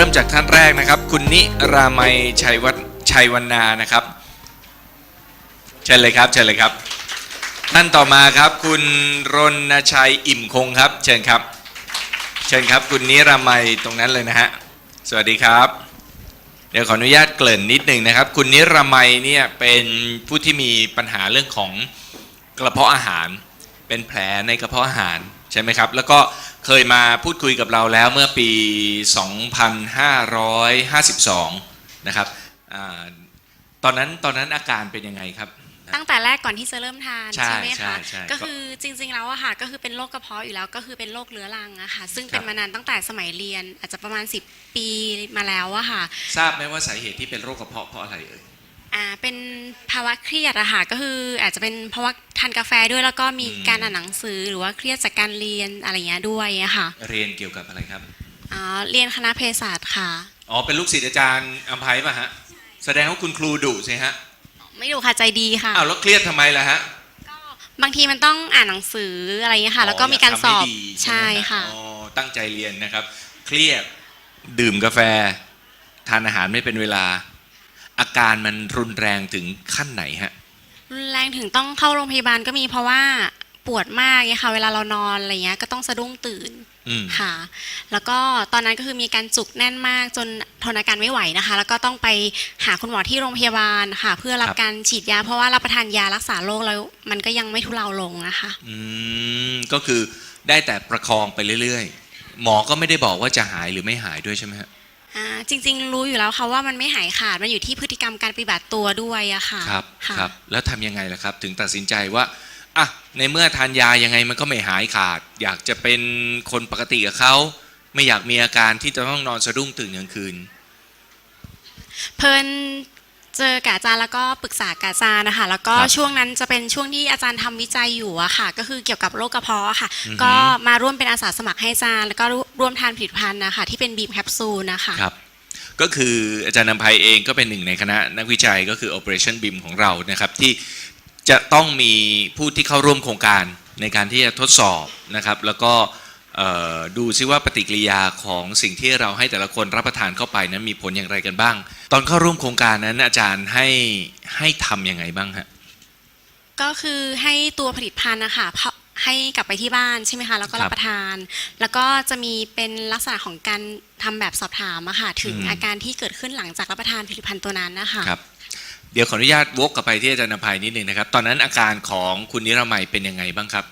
ริ่มจากท่านแรกนะครับ คุณนิรามัยชัยวัฒชัยวันนานะครับเชิญเลยครับเชิญเลยครับ ท่านต่อมาครับคุณรณชัยอิ่มคงครับ เชิญครับ เชิญครับคุณนิรามัยตรงนั้นเลยนะฮะสวัสดีครับ เดี๋ยวขออนุญาตเกริ่นนิดหนึ่งนะครับ คุณนิรามัยเนี่ยเป็นผู้ที่มีปัญหาเรื่องของกระเพาะอาหาร เป็นแผลในกระเพาะอาหารใช่ไหมครับ แล้วก็ เคยมาพูดคุยกับเราแล้วเมื่อปี 2552 นะครับอาตอนนั้นตอนนั้นอาการเป็นยังไงครับตั้งแต่แรกก่อนที่จะเริ่มทานใช่ไหมใช่คะใช่ก็คือจริงๆแล้วอะค่ะก็คือเป็นโรคกระเพาะอยู่แล้วก็คือเป็นโรคเรื้อรังอะค่ะซึ่งเป็นครับมานานตั้งแต่สมัยเรียนอาจจะประมาณ 10 ปีมาแล้วอะค่ะ ทราบไหมว่าสาเหตุที่เป็นโรคกระเพาะเพราะอะไรเอ่ย อ่าเป็นภาวะเครียดอะค่ะก็คืออาจจะเป็นเพราะว่าทานกาแฟด้วยแล้วก็มีอืม การอ่านหนังสือหรือว่าเครียดจากการเรียนอะไรเงี้ยด้วยอะค่ะเรียนเกี่ยวกับอะไรครับ อ่าเรียนคณะเภสัชค่ะ อ๋อ เป็นลูกศิษย์อาจารย์อัมภัยป่ะฮะ แสดงว่าคุณครูดุใช่ฮะ ไม่ดูค่ะใจดีค่ะ อ้าว แล้วเครียดทำไมล่ะฮะก็บางทีมันต้องอ่านหนังสืออะไรเงี้ยค่ะ แล้วก็มีการสอบยทำให้ดีใช่ไหมฮค่ะ อ๋อ ตั้งใจเรียนนะครับ เครียด ดื่มกาแฟ ทานอาหารไม่เป็นเวลา อาการมันรุนแรงถึงขั้นไหนฮะ รุนแรงถึงต้องเข้าโรงพยาบาลก็มีเพราะว่าปวดมากเนี่ยค่ะเวลาเรานอนอะไรเงี้ยก็ต้องสะดุ้งตื่นอืม ค่ะ แล้วก็ตอนนั้นก็คือมีการจุกแน่นมากจนทนอาการไม่ไหวนะคะ แล้วก็ต้องไปหาคุณหมอที่โรงพยาบาลค่ะ เพื่อรับครับ การฉีดยา เพราะว่ารับประทานยารักษาโรคแล้วมันก็ยังไม่ทุเลาลงนะคะ อืมก็คือได้แต่ประคองไปเรื่อยๆ หมอก็ไม่ได้บอกว่าจะหายหรือไม่หายด้วยใช่ไหมฮะ อ่าจริงๆ รู้อยู่แล้วค่ะว่ามันไม่หายขาดมันอยู่ที่พฤติกรรมการปฏิบัติตัวด้วยอะค่ะครับค่ะครับ แล้วทำยังไงล่ะครับ ถึงตัดสินใจว่าอะในเมื่อทานยายังไงมันก็ไม่หายขาด อยากจะเป็นคนปกติกับเขาไม่อยากมีอาการที่จะต้องนอนสะดุ้งตื่นกลางคืน เพลิน เจอกับอาจารย์แล้วก็ปรึกษากับอาจารย์นะคะ แล้วก็ครับช่วงนั้นจะเป็นช่วงที่อาจารย์ทำวิจัยอยู่อะค่ะ ก็คือเกี่ยวกับโรคกระเพาะค่ะ อือฮึ ก็มาร่วมเป็นอาสาสมัครให้อาจารย์ แล้วก็ร่วมทานผลิตภัณฑ์นะคะที่เป็นบีมแคปซูลนะคะครับ ก็คืออาจารย์นำภัยเองก็เป็นหนึ่งในคณะนักวิจัยก็คือ Operation BIM ของเรานะครับ ที่จะต้องมีผู้ที่เข้าร่วมโครงการในการที่จะทดสอบนะครับ แล้วก็เอ่อ ดูซิว่าปฏิกิริยาของสิ่งที่เราให้แต่ละคนรับประทานเข้าไปนั้นมีผลอย่างไรกันบ้าง ตอนเข้าร่วมโครงการนั้นอาจารย์ให้ให้ทำยังไงบ้างฮะก็คือให้ตัวผลิตภัณฑ์นะคะเพาะให้กลับไปที่บ้านใช่ไหมคะแล้วก็ครัรับบประทาน แล้วก็จะมีเป็นลักษณะของการทำแบบสอบถามอะค่ะถึงอืมอาการที่เกิดขึ้นหลังจากรับประทานผลิตภัณฑ์ตัวนั้นนะคะครับเดี๋ยวขออนุญาตวกกลับไปที่อาจารย์นำภัยนิดหนึ่งนะครับ ตอนนั้นอาการของคุณนิรมัยเป็นยังไงบ้างครับ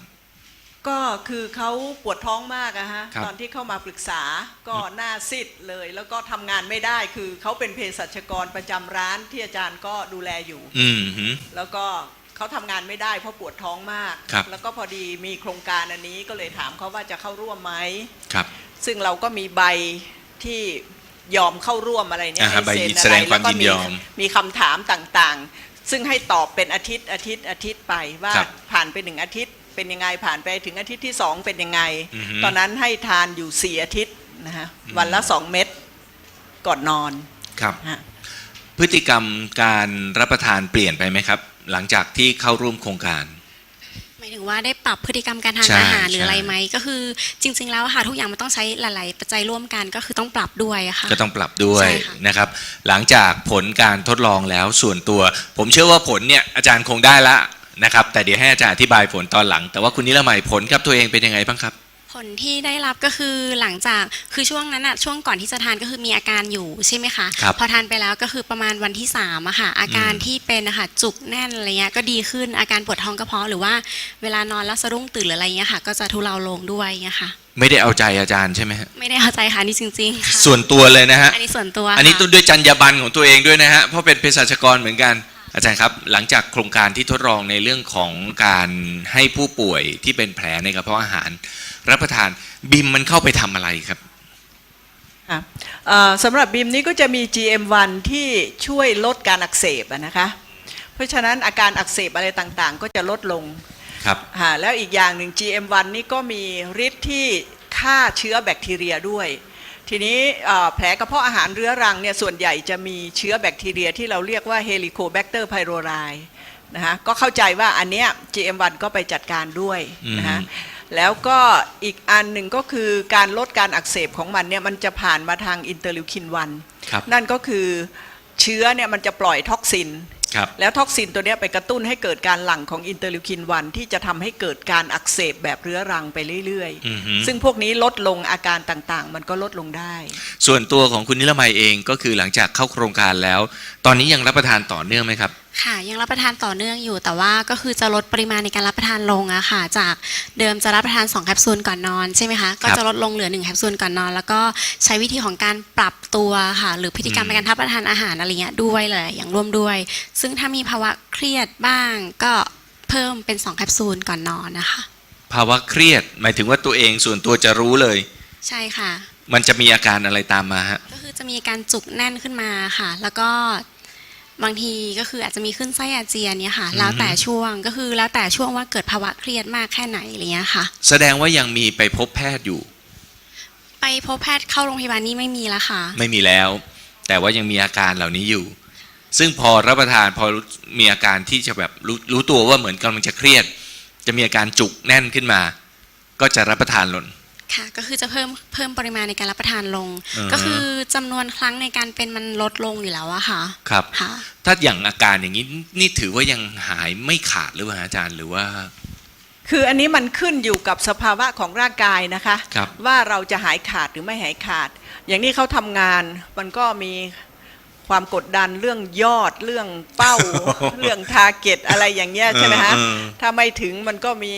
ก็คือเขาปวดท้องมากอะฮะครับ ตอนที่เข้ามาปรึกษาก็หน้าซีดเลย แล้วก็ทำงานไม่ได้คือเขาเป็นเภสัชกรประจำร้านที่อาจารย์ก็ดูแลอยู่ อืมฮึแล้วก็เขาทำงานไม่ได้เพราะปวดท้องมาก ครับ แล้วก็พอดีมีโครงการอันนี้ก็เลยถามเขาว่าจะเข้าร่วมไหม ครับ ซึ่งเราก็มีใบที่ยอมเข้าร่วมอะไรเนี่ยอ่าฮะให้เซ็นใบอะไรแสดงความแล้วก็ยินยอมมีคำถามต่างๆ ซึ่งให้ตอบเป็นอาทิตย์อาทิตย์อาทิตย์ไปว่าครับผ่านไปหนึ่งอาทิตย์ เป็นยังไงผ่านไปถึงอาทิตย์ที่สองเป็นยังไงอือฮึตอนนั้นให้ทานอยู่สี่อาทิตย์นะฮะอืมวันละสองเม็ดก่อนนอนครับฮะพฤติกรรมการรับประทานเปลี่ยนไปไหมครับ หลังจากที่เข้าร่วมโครงการหมายถึงว่าได้ปรับพฤติกรรมการทานใช่อาหารหรือใช่อะไรไหมก็คือจริง ๆ แล้วอะค่ะทุกอย่างมันต้องใช้หลาย ๆ ปัจจัยร่วมกันก็คือต้องปรับด้วยอะค่ะก็ต้องปรับด้วยใช่ค่ะนะครับ หลังจากผลการทดลองแล้วส่วนตัว ผมเชื่อว่าผลเนี่ยอาจารย์คงได้ละ นะครับ แต่เดี๋ยวให้อาจารย์อธิบายผลตอนหลัง แต่ว่าคุณนิรมัยผลกับตัวเองเป็นยังไงบ้างครับ ผลที่ได้รับก็คือหลังจากคือช่วงนั้นอะช่วงก่อนที่จะทานก็คือมีอาการอยู่ใช่ไหมคะ ครับพอทานไปแล้วก็คือประมาณวันที่สามอะค่ะ อาการอืม ที่เป็นอะค่ะจุกแน่นอะไรเงี้ยก็ดีขึ้นอาการปวดท้องกระเพาะหรือว่าเวลานอนแล้วสะดุ้งตื่นหรืออะไรเงี้ยค่ะ ก็จะทุเลาลงด้วยเงี้ยค่ะ ไม่ได้เอาใจอาจารย์ใช่ไหมฮะไม่ได้เข้าใจค่ะนี่จริงๆค่ะส่วนตัวเลยนะฮะ อันนี้ส่วนตัวอันนี้ค่ะ ต้องด้วยจรรยาบรรณของตัวเองด้วยนะฮะ เพราะเป็นเภสัชกรเหมือนกัน อาจารย์ครับ หลังจากโครงการที่ทดลองในเรื่องของการให้ผู้ป่วยที่เป็นแผลในกระเพาะอาหาร รับประทานบิมมันเข้าไปทำอะไรครับอะเอ่อสำหรับบิมนี้ก็จะมี GM1 ที่ช่วยลดการอักเสบอะนะคะ เพราะฉะนั้นอาการอักเสบอะไรต่างๆ ก็จะลดลงครับอ่าแล้วอีกอย่างหนึ่ง GM1 นี่ก็มีฤทธิ์ที่ฆ่าเชื้อแบคทีเรียด้วย ทีนี้เอ่อแผลกระเพาะอาหารเรื้อรังเนี่ยส่วนใหญ่จะมีเชื้อแบคทีเรียที่เราเรียกว่า Helicobacter pylori นะฮะก็เข้าใจว่าอันเนี้ย GM1 ก็ไปจัดการด้วยนะฮะอืมแล้วก็อีกอันหนึ่งก็คือการลดการอักเสบของมันเนี่ยมันจะผ่านมาทางอินเตอร์ลิวคินวันครับนั่นก็คือเชื้อเนี่ยมันจะปล่อยท็อกซิน ครับแล้วท็อกซินตัวเนี้ยไปกระตุ้นให้เกิดการหลั่งของอินเตอร์ลิวคินวันที่จะทำให้เกิดการอักเสบแบบเรื้อรังไปเรื่อยอือฮึๆซึ่งพวกนี้ลดลงอาการต่างๆ มันก็ลดลงได้ ส่วนตัวของคุณนิรมัยเองก็คือหลังจากเข้าโครงการแล้ว ตอนนี้ยังรับประทานต่อเนื่องไหมครับ ค่ะยังรับประทานต่อเนื่องอยู่ แต่ว่าก็คือจะลดปริมาณในการรับประทานลงอะค่ะ จากเดิมจะรับประทาน2แคปซูลก่อนนอนใช่ไหมคะก็จะลดลงเหลือ1แคปซูลก่อนนอน แล้วก็ใช้วิธีของการปรับตัวค่ะ หรือพฤติกรรมอืมในการรับประทานอาหารอะไรเงี้ยด้วยเลยอย่างร่วมด้วย ซึ่งถ้ามีภาวะเครียดบ้างก็เพิ่มเป็น2แคปซูลก่อนนอนนะคะ ภาวะเครียดหมายถึงว่าตัวเองส่วนตัวจะรู้เลย ใช่ค่ะ มันจะมีอาการอะไรตามมาฮะก็คือจะมีการจุกแน่นขึ้นมาค่ะ แล้วก็ บางทีก็คืออาจจะมีขึ้นไส้อาเจียนเนี่ยค่ะอือฮึแล้วแต่ช่วงก็คือแล้วแต่ช่วงว่าเกิดภาวะเครียดมากแค่ไหนอะไรเงี้ยค่ะ แสดงว่ายังมีไปพบแพทย์อยู่ ไปพบแพทย์เข้าโรงพยาบาลนี่ไม่มีแล้วค่ะ ไม่มีแล้ว แต่ว่ายังมีอาการเหล่านี้อยู่ ซึ่งพอรับประทานพอมีอาการที่จะแบบรู้รู้ตัวว่าเหมือนกำลังจะเครียด จะมีอาการจุกแน่นขึ้นมา ก็จะรับประทานลน ค่ะก็คือจะเพิ่มเพิ่มปริมาณในการรับประทานลงอือฮะก็คือจำนวนครั้งในการเป็นมันลดลงอยู่แล้วอะค่ะครับ ค่ะ ถ้าอย่างอาการอย่างนี้นี่ถือว่ายังหายไม่ขาดหรือเปล่าอาจารย์หรือว่า คืออันนี้มันขึ้นอยู่กับสภาวะของร่างกายนะคะ ครับ ว่าเราจะหายขาดหรือไม่หายขาด อย่างนี้เขาทำงานมันก็มีความกดดันเรื่องยอดเรื่องเป้า เรื่องทาร์เก็ตอะไรอย่างเงี้ยใช่ไหมฮะเออเออ ถ้าไม่ถึงมันก็มี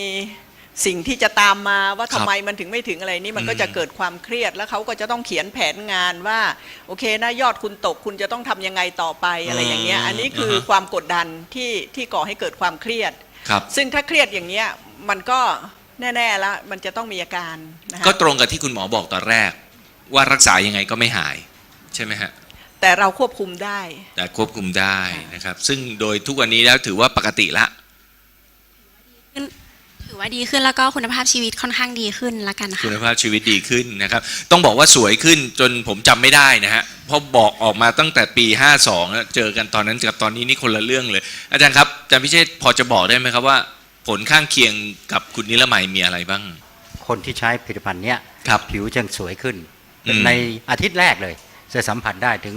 สิ่งที่จะตามมาว่าครัทำบไมมันถึงไม่ถึงอะไรนี่มันก็อืมจะเกิดความเครียดแล้วเขาก็จะต้องเขียนแผนงานว่า โอเคนะยอดคุณตกคุณจะต้องทำยังไงต่อไปอะไรอย่างเงี้ย อันนี้คือความกดดันที่ที่ก่อให้เกิดความเครียด ครับ ซึ่งถ้าเครียดอย่างเงี้ยมันก็แน่ๆแล้วมันจะต้องมีอาการนะฮะก็ตรงกับที่คุณหมอบอกตอนแรก ว่ารักษายังไงก็ไม่หาย ใช่ไหมฮะ แต่เราควบคุมได้ แต่ควบคุมได้นะครับ ซึ่งโดยทุกวันนี้แล้วถือว่าปกติละถื อว่าดีขึ้นแล้วก็คุณภาพชีวิตค่อนข้างดีขึ้นละกันค่ะ คุณภาพชีวิตดีขึ้นนะครับ ต้องบอกว่าสวยขึ้นจนผมจำไม่ได้นะฮะเพราะบอกออกมาตั้งแต่ปี 52แล้วเจอกันตอนนั้นกับตอนนี้นี่คนละเรื่องเลย อาจารย์ครับอาจารย์พิเชษพอจะบอกได้ไหมครับว่า ผลข้างเคียงกับคุณนิรมัยมีอะไรบ้าง คนที่ใช้ผลิตภัณฑ์เนี้ยครับผิวจะสวยขึ้น อืม ในอาทิตย์แรกเลย จะสัมผัสได้ถึง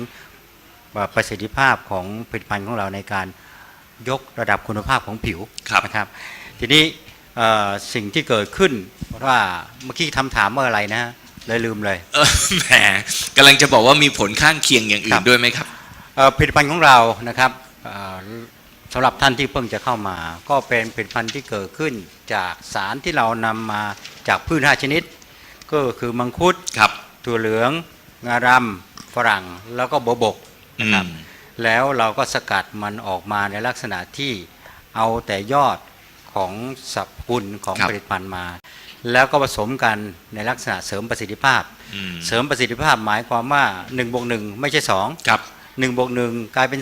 ประสิทธิภาพของผลิตภัณฑ์ของเราในการยกระดับคุณภาพของผิวครับ นะครับ ทีนี้เอ่อ สิ่งที่เกิดขึ้นว่าเมื่อกี้ทำถามว่าอะไรนะฮะเลยลืมเลยเออแหมกำลังจะบอกว่ามีผลข้างเคียงอย่างอื่ครันบด้วยไหมครับเอ่อผลิตภัณฑ์ของเรานะครับเอ่อสำหรับท่านที่เพิ่งจะเข้ามา ก็เป็นผลิตภัณฑ์ที่เกิดขึ้นจากสารที่เรานำมาจากพืชห้าชนิด ก็คือมังคุดครับถั่วเหลืองงารำฝรั่งแล้วก็โบวบกนะครับอืมแล้วเราก็สกัดมันออกมาในลักษณะที่เอาแต่ยอด ของสรรพคุณของครับ ผลิตภัณฑ์มา แล้วก็ผสมกันในลักษณะเสริมประสิทธิภาพ อืมเสริมประสิทธิภาพหมายความว่า1บวก1ไม่ใช่ 2 ครับ 1บวก1กลายเป็น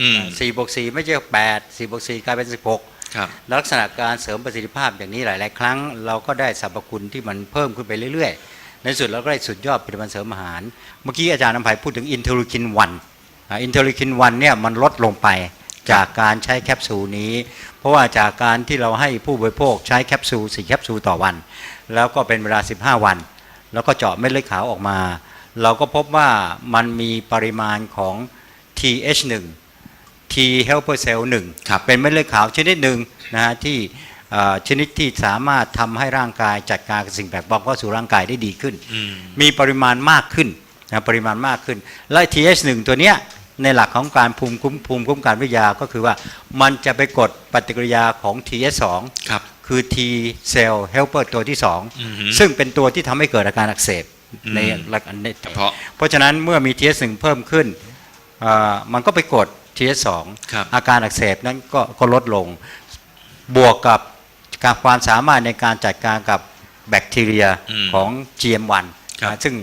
อืม 4 4บวก4ไม่ใช่ 8 4บวก4กลายเป็น 16 ครับ ลักษณะการเสริมประสิทธิภาพอย่างนี้หลาย ๆ ครั้ง เราก็ได้สรรพคุณที่มันเพิ่มขึ้นไปเรื่อย ๆ ในที่สุดเราก็ได้สุดยอดผลิตภัณฑ์เสริมอาหาร เมื่อกี้อาจารย์นำภัยพูดถึงอินเทอร์ลูคิน1อินเทอร์ลูคิน1เนี่ยมันลดลงไป จากการใช้แคปซูลนี้ เพราะว่าจากการที่เราให้ผู้บริโภคใช้แคปซูล4แคปซูลต่อวัน แล้วก็เป็นเวลา 15 วัน แล้วก็เจาะเม็ดเลือดขาวออกมา เราก็พบว่ามันมีปริมาณของ TH1 T helper cell 1ครับเป็นเม็ดเลือดขาวชนิดหนึ่งนะฮะที่เอ่อชนิดที่สามารถทำให้ร่างกายจัดการกับสิ่งแปลกปลอมเข้าสู่ร่างกายได้ดีขึ้นอืมมีปริมาณมากขึ้นนะปริมาณมากขึ้น และ TH1 ตัวเนี้ย ในหลักของการภูมิคุ้มภูมิคุ้มกันวิทยาก็คือว่ามันจะไปกดปฏิกิริยาของ TH2 ครับคือ T cell helper ตัวที่อือฮึ2ซึ่งเป็นตัวที่ทำให้เกิดอาการอักเสบอืมในหลักในเฉพาะเพราะฉะนั้นเมื่อมี TH1 เพิ่มขึ้นเอ่อมันก็ไปกด TH2 ครับอาการอักเสบนั้นก็ก็ลดลง บวกกับการความสามารถในการจัดการกับแบคทีเรียอืมของ GM1 ครับนะซึ่ง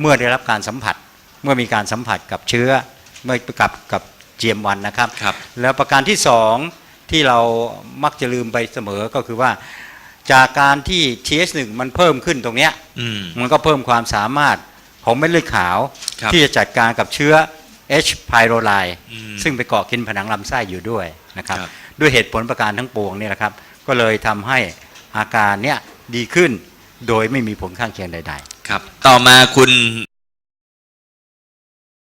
เมื่อได้รับการสัมผัสเมื่อมีการสัมผัสกับเชื้อ เมื่อกับกับ GM1 นะครับครับ แล้วประการที่สองที่เรามักจะลืมไปเสมอก็คือว่า จากการที่ TH1 มันเพิ่มขึ้นตรงเนี้ยอืมมันก็เพิ่มความสามารถของเม็ดเลือดขาวครับที่จะจัดการกับเชื้อ H. pylori อืมซึ่งไปเกาะกินผนังลำไส้อยู่ด้วยนะครับครับด้วยเหตุผลประการทั้งปวงเนี่ยนะครับ ก็เลยทำให้อาการเนี้ยดีขึ้นโดยไม่มีผลข้างเคียงใด ๆ ครับ ต่อมาคุณ